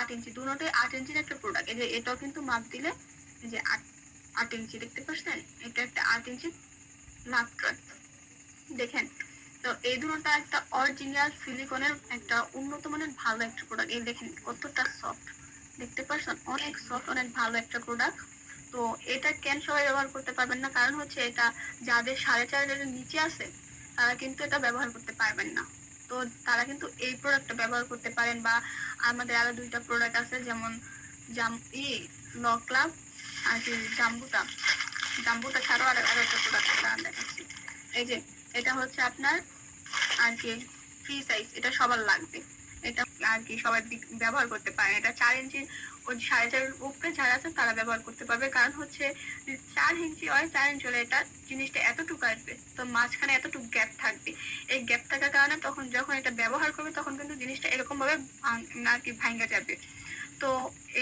আট ইঞ্চি দুটোই আট ইঞ্চির একটা প্রোডাক্ট এই যে এটাও কিন্তু মাপ দিলে, এই যে আট ইঞ্চি, দেখতে পাচ্ছেন? এটা একটা আট ইঞ্চি লাভট্রাক দেখেন, তো এই দুটোটা একটা অরিজিনাল সিলিকনের একটা উন্নত মানের ভালো একটা প্রোডাক্ট এই দেখেন কতটা সফট দেখতে পাচ্ছেন? অনেক সফট অনেক ভালো একটা প্রোডাক্ট তো এটা কেন সবাই ব্যবহার করতে পারবেন না? কারণ হচ্ছে এটা যাদের সাড়ে চার হাজারের নিচে আছে, তারা কিন্তু এটা ব্যবহার করতে পারবেন না। তো তারা কিন্তু এই প্রোডাক্টটা ব্যবহার করতে পারেন বা আমাদের আরও দুইটা প্রোডাক্ট আছে, যেমন জাম, ই ল ক্লাব আর কি জাম্বুটা। জাম্বুটা ছাড়াও আর, আরও একটা প্রোডাক্ট দেখাচ্ছি। এই যে, এটা হচ্ছে আপনার আর কি ফ্রি সাইজ এটা সবার লাগবে। এটা আর কি সবাই ব্যবহার করতে পারে এটা চার ইঞ্চি সাড়ে চারের উপরে যারা আছে তারা ব্যবহার করতে পারবে। কারণ হচ্ছে চার ইঞ্চি হয়, চার ইঞ্চি হলে এটা জিনিসটা এতটুকু আসবে, তো মাঝখানে এতটুকু গ্যাপ থাকবে। এই গ্যাপ থাকার কারণে তখন যখন এটা ব্যবহার করবে, তখন কিন্তু জিনিসটা এরকম ভাবে আর কি ভাঙ্গা যাবে। তো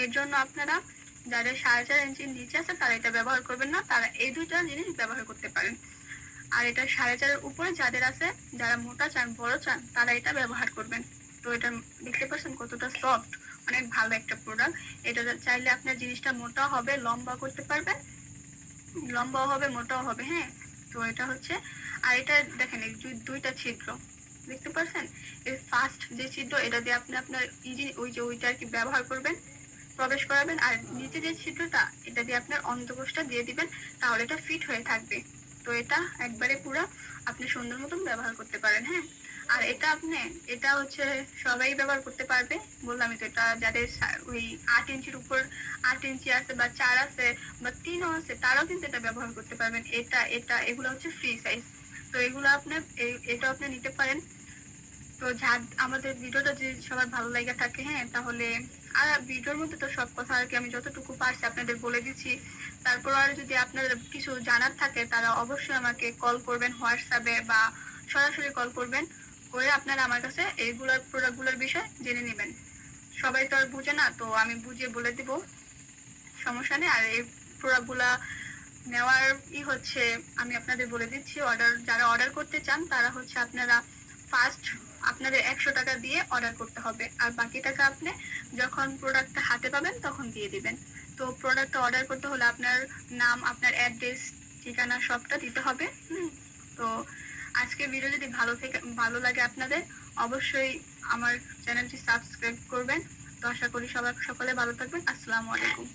এর জন্য আপনারা যাদের সাড়ে চার ইঞ্চির নিচে আছে, তারা এটা ব্যবহার করবেন না। তারা এই দুইটা জিনিস ব্যবহার করতে পারেন। আর এটা সাড়ে চারের উপরে যাদের আছে, যারা মোটা চান, বড় চান, তারা এটা ব্যবহার করবেন। তো এটা দেখতে পাচ্ছেন কতটা সফট অনেক ভালো একটা প্রোডাক্ট এটা চাইলে আপনার জিনিসটা মোটা হবে লম্বা করতে পারবেন। লম্বাও হবে, মোটাও হবে হ্যাঁ? তো এটা হচ্ছে, আর এটা দেখেন দুইটা ছিদ্র, দেখতে পাচ্ছেন? এই ফার্স্ট যে ছিদ্র, এটা দিয়ে আপনি আপনার ইজি ওই যে ওইটা আর কি ব্যবহার করবেন, প্রবেশ করাবেন। আর নিচে যে ছিদ্রটা, এটা দিয়ে আপনার অন্তকোষটা দিয়ে দিবেন, তাহলে এটা ফিট হয়ে থাকবে। তো এটা একবারে পুরো আপনি সুন্দর মতন ব্যবহার করতে পারেন হ্যাঁ? আর এটা আপনি, এটা হচ্ছে সবাই ব্যবহার করতে পারবে। বললাম তো এটা যাদের ওই আট ইঞ্চির উপর আট ইঞ্চি আছে বা চার আছে বা তিনও আছে, তারাও কিন্তু এটা ব্যবহার করতে পারবেন। এটা এটা, এগুলো হচ্ছে ফ্রি সাইজ তো এগুলো আপনি এটা আপনি নিতে পারেন। তো যা আমাদের ভিডিওটা যদি সবার ভালো লাগে থাকে হ্যাঁ তাহলে আর ভিডিওর মধ্যে তো সব কথা আর কি আমি যতটুকু পারছি আপনাদের বলে দিচ্ছি। তারপর আর যদি আপনাদের কিছু জানার থাকে, তারা অবশ্যই আমাকে কল করবেন হোয়াটসঅ্যাপে বা সরাসরি কল করবেন। করে আপনারা আমার কাছে এইগুলোর, প্রোডাক্টগুলোর বিষয়ে জেনে নেবেন। সবাই তো আর বুঝে না, তো আমি বুঝিয়ে বলে দিব। সমস্যা নেই। আর এই প্রোডাক্টগুলা নেওয়ার ই হচ্ছে, আমি আপনাদের বলে দিচ্ছি অর্ডার যারা অর্ডার করতে চান, তারা হচ্ছে আপনারা ফার্স্ট আপনাদের একশো টাকা দিয়ে অর্ডার করতে হবে। আর বাকি টাকা আপনি যখন প্রোডাক্টটা হাতে পাবেন তখন দিয়ে দিবেন। তো প্রোডাক্টটা অর্ডার করতে হলে আপনার নাম, আপনার অ্যাড্রেস ঠিকানা সবটা দিতে হবে। হুম? তো আজকে ভিডিও যদি ভালো থেকে, ভালো লাগে আপনাদের, অবশ্যই আমার চ্যানেলটি সাবস্ক্রাইব করবেন। তো আশা করি সবাই, সকলে ভালো থাকবেন। আসসালামু আলাইকুম।